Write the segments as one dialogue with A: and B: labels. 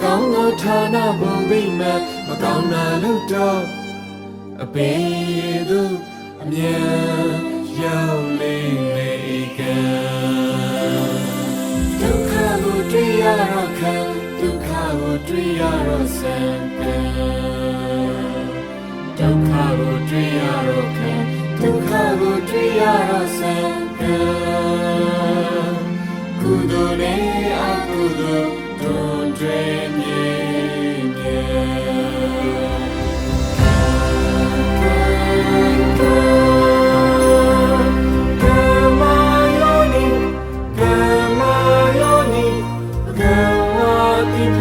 A: ကောင်းသောဌာနဘုံဘိမဲ့မကောင်းတာလို့တော့ အပေသူအမြဲရောက်လေလေကံဒုက္ခကိုတွေ့ရတော့ခံဒုက္ခကိုတွေ့ရတော့ဆံကံဒုက္ခကိုတွေ့ရတော့ခံဒုက္ခကိုတွေ့ရတော့ဆံကံကုသိုလ်နဲ့အကုသိုလ်တို့တွင်မြေ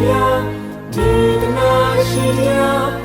A: Hallelujah, Did not she